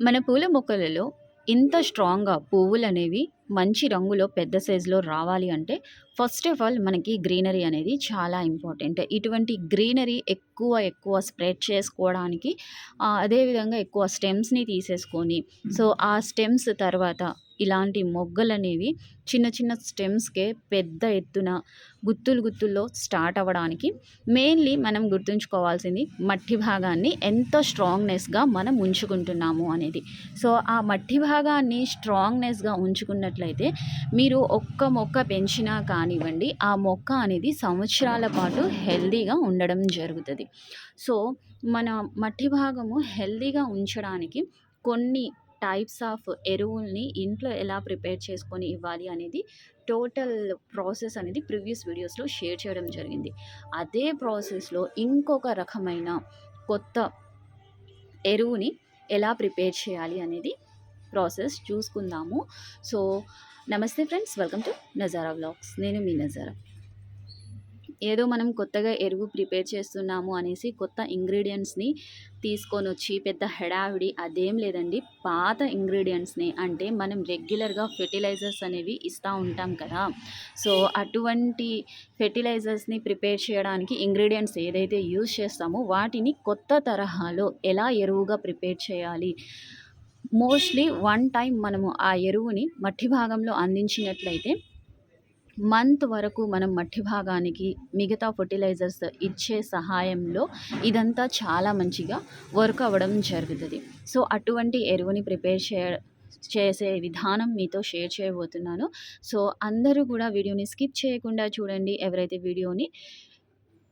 మన పూల మొక్కలలో ఇంత స్ట్రాంగ్‌గా పువ్వులు అనేవి మంచి రంగులో పెద్ద సైజులో రావాలి అంటే ఫస్ట్ ఆఫ్ ఆల్ మనకి గ్రీనరీ అనేది చాలా ఇంపార్టెంట్. ఇటువంటి గ్రీనరీ ఎక్కువ ఎక్కువ స్ప్రెడ్ చేసుకోవడానికి అదేవిధంగా ఎక్కువ స్టెమ్స్‌ని తీసేసుకొని సో, ఆ స్టెమ్స్ తర్వాత ఇలాంటి మొగ్గలనేవి చిన్న చిన్న స్టెమ్స్‌కే పెద్ద ఎత్తున గుత్తులు గుత్తుల్లో స్టార్ట్ అవ్వడానికి మెయిన్‌లీ మనం గుర్తుంచుకోవాల్సింది మట్టి భాగాన్ని ఎంత స్ట్రాంగ్‌నెస్‌గా మనం ఉంచుకుంటున్నాము అనేది. సో, ఆ మట్టి భాగాన్ని స్ట్రాంగ్‌నెస్‌గా ఉంచుకున్నట్లయితే మీరు ఒక్క మొక్క పెంచినా కానివ్వండి, ఆ మొక్క అనేది సంవత్సరాల పాటు హెల్దీగా ఉండడం జరుగుతుంది సో, మన మట్టి భాగము హెల్దీగా ఉంచడానికి కొన్ని టైప్స్ ఆఫ్ ఎరువుల్ని ఇంట్లో ఎలా ప్రిపేర్ చేసుకొని ఇవ్వాలి అనేది టోటల్ ప్రాసెస్ అనేది ప్రీవియస్ వీడియోస్‌లో షేర్ చేయడం జరిగింది. అదే ప్రాసెస్‌లో ఇంకొక రకమైన కొత్త ఎరువుని ఎలా ప్రిపేర్ చేయాలి అనేది ప్రాసెస్ చూసుకుందాము. సో, నమస్తే friends welcome to Nazara vlogs. నేను మీ నజారా. ఏదో మనం కొత్తగా ఎరువు ప్రిపేర్ చేస్తున్నాము అనేసి కొత్త ఇంగ్రీడియంట్స్ని తీసుకొని వచ్చి పెద్ద హెడావిడి అదేం లేదండి. పాత ఇంగ్రీడియంట్స్ని అంటే మనం రెగ్యులర్‌గా ఫెర్టిలైజర్స్ అనేవి ఇస్తూ ఉంటాం కదా! సో, అటువంటి ఫెర్టిలైజర్స్‌ని ప్రిపేర్ చేయడానికి ఇంగ్రీడియంట్స్ ఏదైతే యూజ్ చేస్తామో వాటిని కొత్త తరహాలో ఎలా ఎరువుగా ప్రిపేర్ చేయాలి. మోస్ట్‌లీ వన్ టైం మనము ఆ ఎరువుని మట్టి భాగంలో అందించినట్లయితే మంత్ వరకు మనం మట్టి భాగానికి మిగతా ఫర్టిలైజర్స్ ఇచ్చే సహాయంలో ఇదంతా చాలా మంచిగా వర్క్ అవ్వడం జరుగుతుంది సో, అటువంటి ఎరువుని ప్రిపేర్ చేయ చేసే విధానం మీతో షేర్ చేయబోతున్నాను. సో, అందరూ కూడా వీడియోని స్కిప్ చేయకుండా చూడండి. ఎవరైతే వీడియోని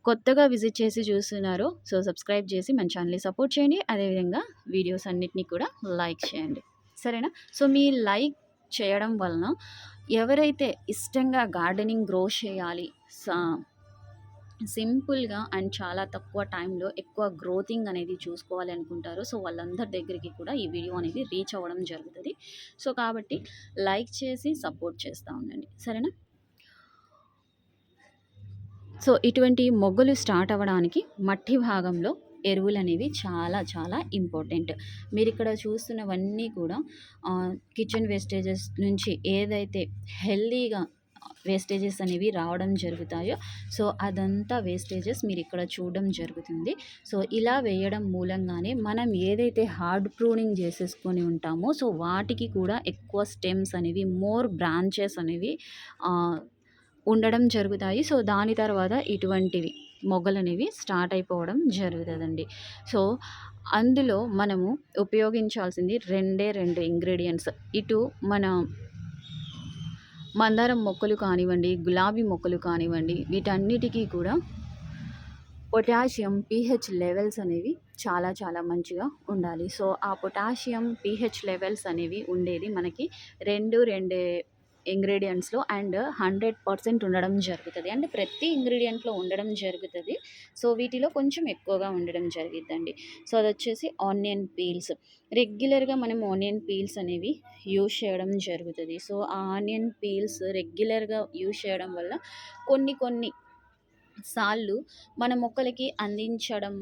కొత్తగా విజిట్ చేసి చూస్తున్నారో సో, సబ్స్క్రైబ్ చేసి మన ఛానల్‌ని సపోర్ట్ చేయండి. అదేవిధంగా వీడియోస్ అన్నిటినీ కూడా లైక్ చేయండి. సరేనా? సో, మీ లైక్ చేయడం వలన ఎవరైతే ఇష్టంగా గార్డెనింగ్ గ్రో చేయాలి సా సింపుల్‌గా అండ్ చాలా తక్కువ టైంలో ఎక్కువ గ్రోతింగ్ అనేది చూసుకోవాలి అనుకుంటారో సో, వాళ్ళందరి దగ్గరికి కూడా ఈ వీడియో అనేది రీచ్ అవ్వడం జరుగుతుంది సో, కాబట్టి లైక్ చేసి సపోర్ట్ చేస్తా ఉండండి. సరేనా? సో, ఇటువంటి మొగ్గలు స్టార్ట్ అవ్వడానికి మట్టి భాగంలో ఎరువులనేవి చాలా చాలా ఇంపార్టెంట్. మీరు ఇక్కడ చూస్తున్నవన్నీ కూడా కిచెన్ వేస్టేజెస్ నుంచి ఏదైతే హెల్దీగా వేస్టేజెస్ అనేవి రావడం జరుగుతాయో సో, అదంతా వేస్టేజెస్ మీరు ఇక్కడ చూడడం జరుగుతుంది. సో, ఇలా వేయడం మూలంగానే మనం ఏదైతే హార్డ్ ప్రూనింగ్ చేసేసుకొని ఉంటామో సో, వాటికి కూడా ఎక్కువ స్టెమ్స్ అనేవి మోర్ బ్రాంచెస్ అనేవి ఉండడం జరుగుతాయి. సో, దాని తర్వాత ఇటువంటివి మొగ్గలనేవి స్టార్ట్ అయిపోవడం జరుగుతుందండి సో, అందులో మనము ఉపయోగించాల్సింది రెండే రెండు ఇంగ్రీడియంట్స్ ఇటు మన మందారం మొక్కలు కానివ్వండి, గులాబీ మొక్కలు కానివ్వండి, వీటన్నిటికీ కూడా పొటాషియం, పీహెచ్ లెవెల్స్ అనేవి చాలా చాలా మంచిగా ఉండాలి. సో, ఆ పొటాషియం, పీహెచ్ లెవెల్స్ అనేవి ఉండేది మనకి రెండు రెండే ఇంగ్రీడియంట్స్లో అండ్ 100% ఉండడం జరుగుతుంది అంటే ప్రతి ఇంగ్రీడియంట్లో ఉండడం జరుగుతుంది సో, వీటిలో కొంచెం ఎక్కువగా ఉండడం జరిగిద్దండి. సో, అది వచ్చేసి ఆనియన్ పీల్స్. రెగ్యులర్‌గా మనం ఆనియన్ పీల్స్ అనేవి యూజ్ చేయడం జరుగుతుంది సో, ఆ ఆనియన్ పీల్స్ రెగ్యులర్‌గా యూజ్ చేయడం వల్ల కొన్ని కొన్ని సార్లు మన మొక్కలకి అందించడం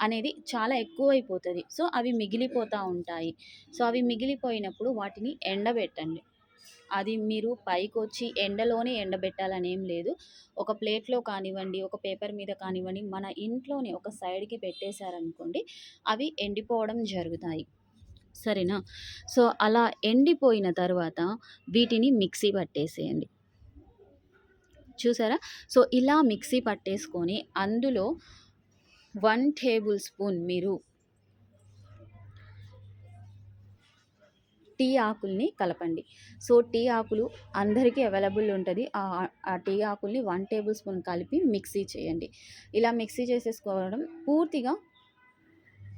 అనేది చాలా ఎక్కువైపోతుంది సో, అవి మిగిలిపోతూ ఉంటాయి. సో, అవి మిగిలిపోయినప్పుడు వాటిని ఎండబెట్టండి. అది మీరు పైకి వచ్చి ఎండలోనే ఎండబెట్టాలని ఏం లేదు. ఒక ప్లేట్‌లో కానివ్వండి, ఒక పేపర్ మీద కానివ్వండి, మన ఇంట్లోనే ఒక సైడ్‌కి పెట్టేశారనుకోండి, అవి ఎండిపోవడం జరుగుతాయి. సరేనా? సో, అలా ఎండిపోయిన తర్వాత వీటిని మిక్సీ పట్టేసేయండి. చూసారా? సో, ఇలా మిక్సీ పట్టేసుకొని అందులో వన్ టేబుల్ స్పూన్ మీరు టీ ఆకుల్ని కలపండి. సో, టీ ఆకులు అందరికీ అవైలబుల్ ఉంటుంది ఆ టీ ఆకుల్ని వన్ టేబుల్ స్పూన్ కలిపి మిక్సీ చేయండి. ఇలా మిక్సీ చేసేసుకోవడం పూర్తిగా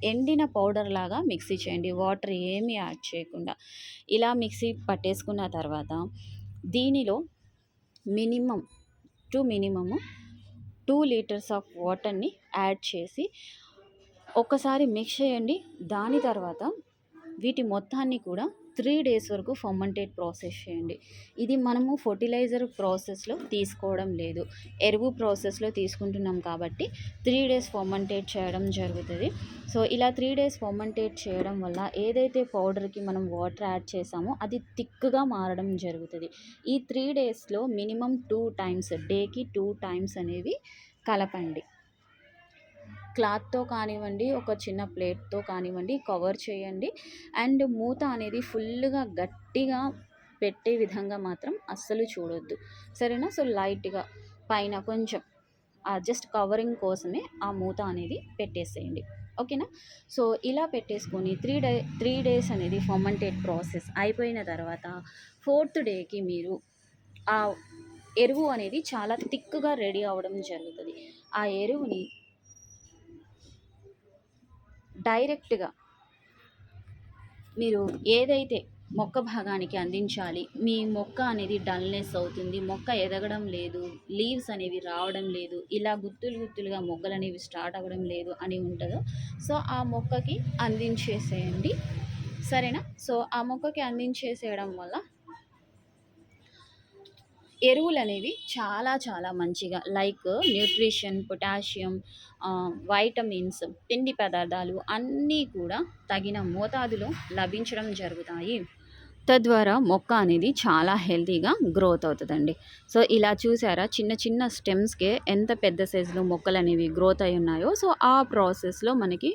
ఎండిన పౌడర్ లాగా మిక్సీ చేయండి. వాటర్ ఏమి యాడ్ చేయకుండా. ఇలా మిక్సీ పట్టేసుకున్న తర్వాత దీనిలో minimum two minimum two litres of వాటర్‌ని యాడ్ చేసి ఒక్కసారి మిక్స్ చేయండి. దాని తర్వాత వీటి మొత్తాన్ని కూడా త్రీ డేస్ వరకు ఫర్మెంటేట్ ప్రాసెస్ చేయండి. ఇది మనము ఫర్టిలైజర్ ప్రాసెస్లో తీసుకోవడం లేదు. ఎరువు ప్రాసెస్లో తీసుకుంటున్నాం కాబట్టి త్రీ డేస్ ఫర్మెంటేట్ చేయడం జరుగుతుంది. సో ఇలా త్రీ డేస్ ఫర్మెంటేట్ చేయడం వల్ల ఏదైతే పౌడర్కి మనం వాటర్ యాడ్ చేసామో అది థిక్గా మారడం జరుగుతుంది. ఈ త్రీ డేస్లో మినిమం టూ టైమ్స్ డేకి టూ టైమ్స్ అనేవి కలపండి. క్లాత్తో కానివ్వండి ఒక చిన్న ప్లేట్తో కానివ్వండి కవర్ చేయండి. అండ్ మూత అనేది ఫుల్గా గట్టిగా పెట్టే విధంగా మాత్రం అస్సలు చూడొద్దు. సరేనా? సో లైట్గా పైన కొంచెం జస్ట్ కవరింగ్ కోసమే ఆ మూత అనేది పెట్టేసేయండి. ఓకేనా? సో ఇలా పెట్టేసుకొని త్రీ డే త్రీ డేస్ అనేది ఫర్మెంటేట్ ప్రాసెస్ అయిపోయిన తర్వాత ఫోర్త్ డేకి మీరు ఆ ఎరువు అనేది చాలా థిక్గా రెడీ అవ్వడం జరుగుతుంది. ఆ ఎరువుని డైరెక్ట్గా మీరు ఏదైతే మొక్క భాగానికి అందించాలి మీ మొక్క అనేది డల్నెస్ అవుతుంది మొక్క ఎదగడం లేదు లీవ్స్ అనేవి రావడం లేదు ఇలా గుత్తులు గుత్తులుగా మొగ్గలు అనేవి స్టార్ట్ అవ్వడం లేదు అని ఉంటుందో సో ఆ మొక్కకి అందించేసేయండి. సరేనా? సో ఆ మొక్కకి అందించేసేయడం వల్ల ఎరువులు అనేవి చాలా చాలా మంచిగా లైక్ న్యూట్రిషన్ పొటాషియం వైటమిన్స్ పిండి పదార్థాలు అన్నీ కూడా తగిన మోతాదులో లభించడం జరుగుతాయి. తద్వారా మొక్క అనేది చాలా హెల్తీగా గ్రోత్ అవుతుందండి. సో ఇలా చూసారా? చిన్న చిన్న స్టెమ్స్కే ఎంత పెద్ద సైజులో మొక్కలు అనేవి గ్రోత్ అయి ఉన్నాయో సో ఆ ప్రాసెస్లో మనకి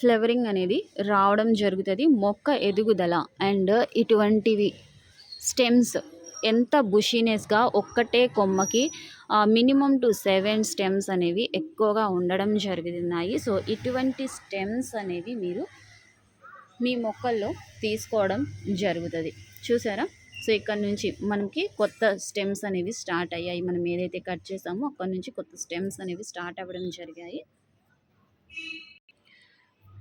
ఫ్లవరింగ్ అనేది రావడం జరుగుతుంది. మొక్క ఎదుగుదల అండ్ ఇటువంటివి స్టెమ్స్ ఎంత బుషీనెస్గా ఒక్కటే కొమ్మకి మినిమం టు సెవెన్ స్టెమ్స్ అనేవి ఎక్కువగా ఉండడం జరుగుతున్నాయి సో ఇటువంటి స్టెమ్స్ అనేవి మీరు మీ మొక్కల్లో తీసుకోవడం జరుగుతుంది. చూసారా? సో ఇక్కడ నుంచి మనకి కొత్త స్టెమ్స్ అనేవి స్టార్ట్ అయ్యాయి. మనం ఏదైతే కట్ చేసామో అక్కడ నుంచి కొత్త స్టెమ్స్ అనేవి స్టార్ట్ అవ్వడం జరిగాయి.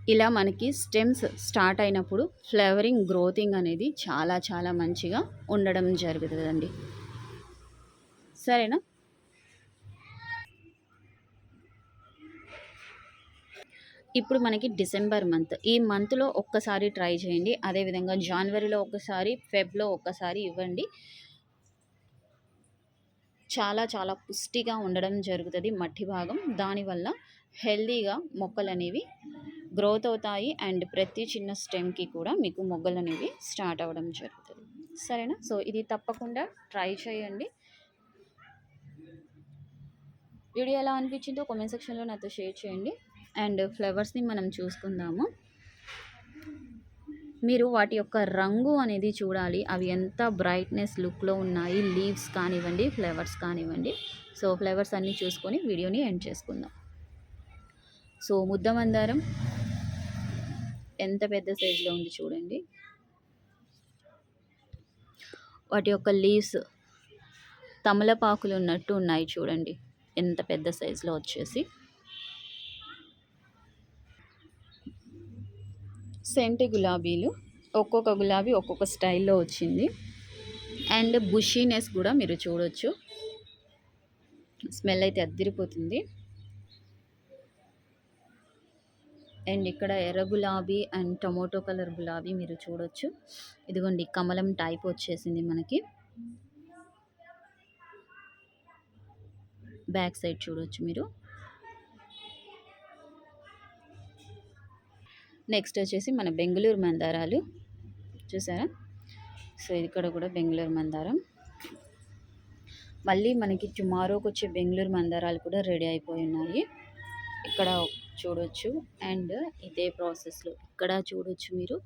ఇలా మనకి స్టెమ్స్ స్టార్ట్ అయినప్పుడు ఫ్లవరింగ్ గ్రోతింగ్ అనేది చాలా చాలా మంచిగా ఉండడం జరుగుతుందండి. సరేనా? ఇప్పుడు మనకి డిసెంబర్ మంత్. ఈ మంత్లో ఒక్కసారి ట్రై చేయండి. అదేవిధంగా జనవరిలో ఒకసారి ఫెబ్లో ఒక్కసారి ఇవ్వండి. చాలా చాలా పుష్టిగా ఉండడం జరుగుతుంది మట్టి భాగం. దానివల్ల హెల్దీగా మొక్కలు అనేవి గ్రోత్ అవుతాయి అండ్ ప్రతి చిన్న స్టెమ్కి కూడా మీకు మొగ్గలు అనేవి స్టార్ట్ అవ్వడం జరుగుతుంది. సరేనా? సో ఇది తప్పకుండా ట్రై చేయండి. వీడియో ఎలా అనిపించిందో కామెంట్ సెక్షన్లో నాతో షేర్ చేయండి. అండ్ ఫ్లవర్స్ని మనం చూసుకుందాము. మీరు వాటి యొక్క రంగు అనేది చూడాలి. అవి ఎంత బ్రైట్నెస్ లుక్లో ఉన్నాయి లీవ్స్ కానివ్వండి ఫ్లవర్స్ కానివ్వండి. సో ఫ్లవర్స్ అన్నీ చూసుకొని వీడియోని ఎండ్ చేసుకుందాం. సో ముద్ద మందారం ఎంత పెద్ద సైజులో ఉంది చూడండి. వాటి యొక్క లీవ్స్ తమలపాకులు ఉన్నట్టు ఉన్నాయి చూడండి. ఎంత పెద్ద సైజులో వచ్చేసి. సెంట్ గులాబీలు ఒక్కొక్క గులాబీ ఒక్కొక్క స్టైల్లో వచ్చింది. అండ్ బుషీనెస్ కూడా మీరు చూడొచ్చు. స్మెల్ అయితే అద్దిరిపోతుంది. అండ్ ఇక్కడ ఎర్ర గులాబీ అండ్ టొమాటో కలర్ గులాబీ మీరు చూడొచ్చు. ఇదిగోండి కమలం టైప్ వచ్చేసింది మనకి. బ్యాక్ సైడ్ చూడొచ్చు మీరు. నెక్స్ట్ వచ్చేసి మన బెంగళూరు మందారాలు. చూసారా? సో ఇక్కడ కూడా బెంగళూరు మందారం. మళ్ళీ మనకి టుమారోకి వచ్చే బెంగళూరు మందారాలు కూడా రెడీ అయిపోయి ఉన్నాయి. ఇక్కడ చూడొచ్చు. అండ్ ఇదే ప్రాసెస్లో ఇక్కడ చూడొచ్చు మీరు.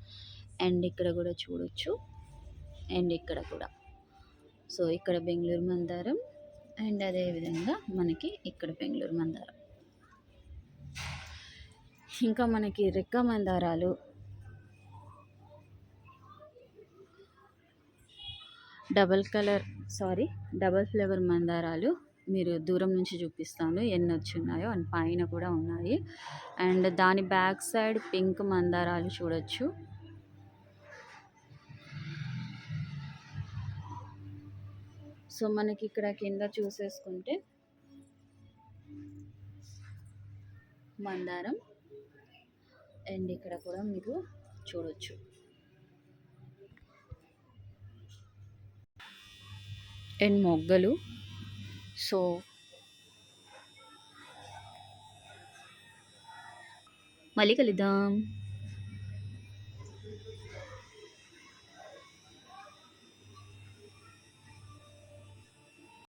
అండ్ ఇక్కడ కూడా చూడొచ్చు. అండ్ ఇక్కడ కూడా. సో ఇక్కడ బెంగళూరు మందారం. అండ్ అదేవిధంగా మనకి ఇక్కడ బెంగళూరు మందారం. ఇంకా మనకి రెక్క మందారాలు. Double colour sorry double flavour మందారాలు. మీరు దూరం నుంచి చూపిస్తాను ఎన్ని వచ్చున్నాయో అండ్ పైన కూడా ఉన్నాయి. అండ్ దాని బ్యాక్ సైడ్ పింక్ మందారాలు చూడొచ్చు. సో మనకి ఇక్కడ కింద చూసేసుకుంటే మందారం అండ్ ఇక్కడ కూడా మీరు చూడొచ్చు. అండ్ మొగ్గలు సో మళ్ళీ కలుద్దాం